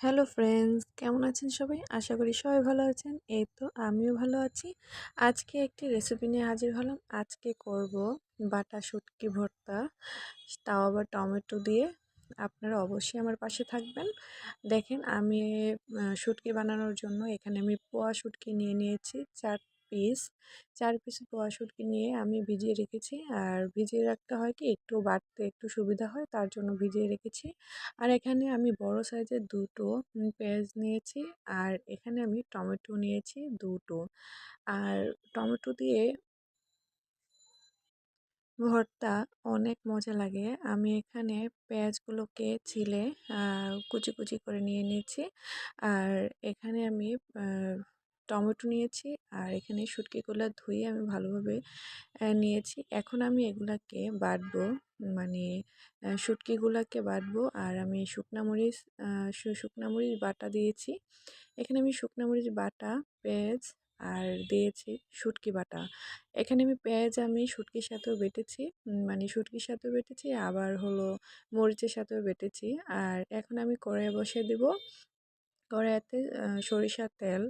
Hello friends, কেমন আছেন সবাই? আশা করি সবাই ভালো আছেন। এই তো আমিও ভালো আছি। আজকে একটি রেসিপি নিয়ে হাজির হলাম। আজকে করব বাটা শুটকি ভর্তা। তাও আবার টমেটো দিয়ে। আপনারা অবশ্যই আমার পাশে থাকবেন। দেখেন আমি শুটকি বানানোর জন্য এখানে আমি পোয়া শুটকি নিয়ে নিয়েছি। চার পিস চার পিস পোয়া নিয়ে আমি ভিজিয়ে রেখেছি। আর ভিজিয়ে রাখতে হয় কি, একটু বাড়তে একটু সুবিধা হয়, তার জন্য ভিজিয়ে রেখেছি। আর এখানে আমি বড় সাইজের দুটো পেঁয়াজ নিয়েছি। আর এখানে আমি টমেটো নিয়েছি দুটো। আর টমেটো দিয়ে ভর্তা অনেক মজা লাগে। আমি এখানে পেঁয়াজগুলোকে ছিলে কুচি কুচি করে নিয়ে নিয়েছি। আর এখানে আমি টমেটো নিয়েছি, আর এখানে শুটকিগুলো ধুয়ে আমি ভালোভাবে নিয়েছি। এখন আমি এগুলাকে বাটবো মানে শুটকিগুলোকে বাটবো, আর আমি শুকনা মরিচ শুকনা মরিচ বাটা দিয়েছি। এখানে আমি শুকনা মরিচ বাটা, পেঁয়াজ, আর দিয়েছি শুটকি বাটা। এখানে আমি পেঁয়াজ আমি শুটকির সাথেও বেটেছি মানে শুটকির সাথেও বেটেছি, আবার হলো মরিচের সাথেও বেটেছি। আর এখন আমি কড়াই বসিয়ে দেব। কড়াইতে সরিষার তেল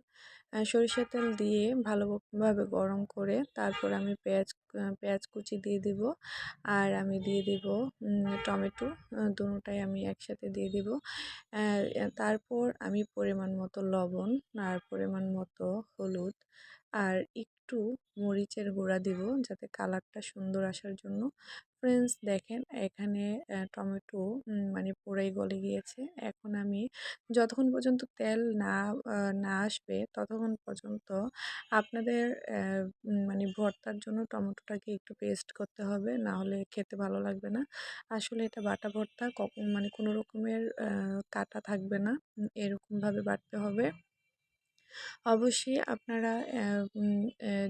সরিষার তেল দিয়ে ভালোভাবে গরম করে তারপর আমি পেঁয়াজ পেঁয়াজ কুচি দিয়ে দিব। আর আমি দিয়ে দিব টমেটো দুটাই আমি একসাথে দিয়ে দিব। তারপর আমি পরিমাণ মতো লবণ আর পরিমাণ মতো হলুদ আর একটু মরিচের গুঁড়া দিব যাতে কালারটা সুন্দর আসার জন্য। ফ্রেন্ডস দেখেন এখানে টমেটো মানে পুরাই গলে গিয়েছে। এখন আমি যতক্ষণ পর্যন্ত তেল না না আসবে, ততক্ষণ পর্যন্ত আপনাদের মানে ভর্তার জন্য টমেটোটাকে একটু পেস্ট করতে হবে, না হলে খেতে ভালো লাগবে না। আসলে এটা বাটা ভর্তা কখন মানে কোনো রকমের কাটা থাকবে না। এরকমভাবে বাটতে হবে। অবশ্যই আপনারা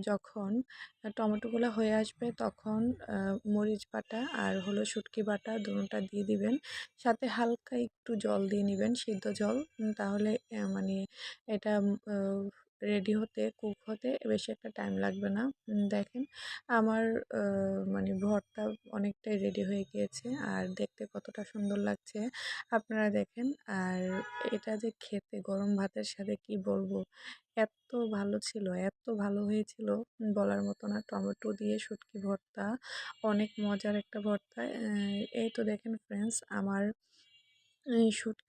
যখন টমেটোগুলো হয়ে আসবে তখন মরিচ বাটা আর হলো শুটকি বাটা দুটোটা দিয়ে দিবেন। সাথে হালকা একটু জল দিয়ে নেবেন, সিদ্ধ জল। তাহলে মানে এটা রেডি হতে, কুক হতে বেশি একটা টাইম লাগবে না। দেখেন, আমার মানে ভরটা অনেকটাই রেডি হয়ে গিয়েছে আর দেখতে কতটা সুন্দর লাগছে আপনারা দেখেন। আর এটা যে খেতে, গরম ভাতের সাথে কি বলব, এত ভালো ছিল, এত ভালো হয়েছিল, বলার মতো না। টমেটো দিয়ে শুটকি ভর্তা, অনেক মজার একটা ভর্তা। এই তো দেখেন ফ্রেন্ডস আমার শুটকি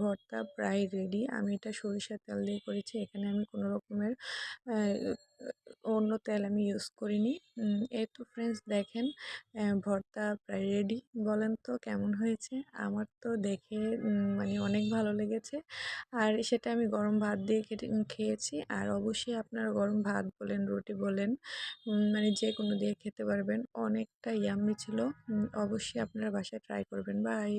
ভর্তা প্রায় রেডি আমি এটা সরিষার তেল দিয়ে করেছি। এখানে আমি কোনো রকমের অন্য তেল আমি ইউজ করিনি। এই তো ফ্রেন্ডস দেখেন ভর্তা প্রায় রেডি বলেন তো কেমন হয়েছে? আমার তো দেখে মানে অনেক ভালো লেগেছে। আর সেটা আমি গরম ভাত দিয়ে খেয়েছি। আর অবশ্যই আপনারা গরম ভাত বলেন, রুটি বলেন মানে যে কোনো দিয়ে খেতে পারবেন। অনেকটা ইয়াম্মি ছিল। অবশ্যই আপনারা বাসায় ট্রাই করবেন। বাই